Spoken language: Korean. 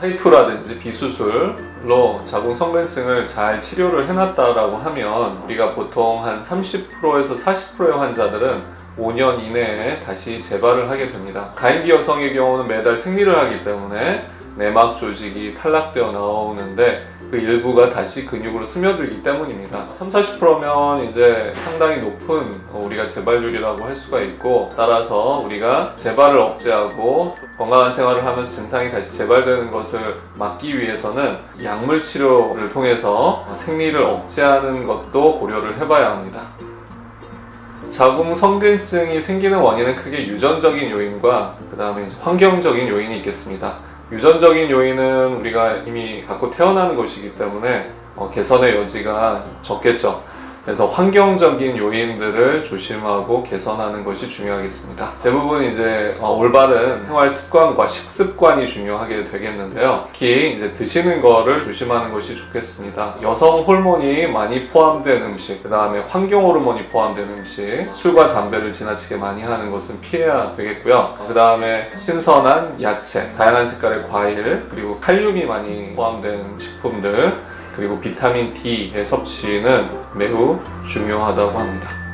하이프라든지 비수술로 자궁 성근증을 잘 치료를 해놨다라고 하면 우리가 보통 한 30%에서 40%의 환자들은 5년 이내에 다시 재발을 하게 됩니다. 가임기 여성의 경우는 매달 생리를 하기 때문에 내막 조직이 탈락되어 나오는데 그 일부가 다시 근육으로 스며들기 때문입니다. 3, 40%면 이제 상당히 높은 어, 우리가 재발률이라고 할 수가 있고 따라서 우리가 재발을 억제하고 건강한 생활을 하면서 증상이 다시 재발되는 것을 막기 위해서는 약물 치료를 통해서 생리를 억제하는 것도 고려를 해봐야 합니다. 자궁 성근증이 생기는 원인은 크게 유전적인 요인과 그 다음에 환경적인 요인이 있겠습니다. 유전적인 요인은 우리가 이미 갖고 태어나는 것이기 때문에 어, 개선의 여지가 적겠죠. 그래서 환경적인 요인들을 조심하고 개선하는 것이 중요하겠습니다. 대부분 이제 어, 올바른 생활 습관과 식습관이 중요하게 되겠는데요. 특히 이제 드시는 거를 조심하는 것이 좋겠습니다. 여성 호르몬이 많이 포함된 음식, 그 다음에 환경 호르몬이 포함된 음식, 술과 담배를 지나치게 많이 하는 것은 피해야 되겠고요. 그 다음에 신선한 야채, 다양한 색깔의 과일, 그리고 칼륨이 많이 포함된 식품들, 그리고 비타민 D의 섭취는 매우 중요하다고 합니다.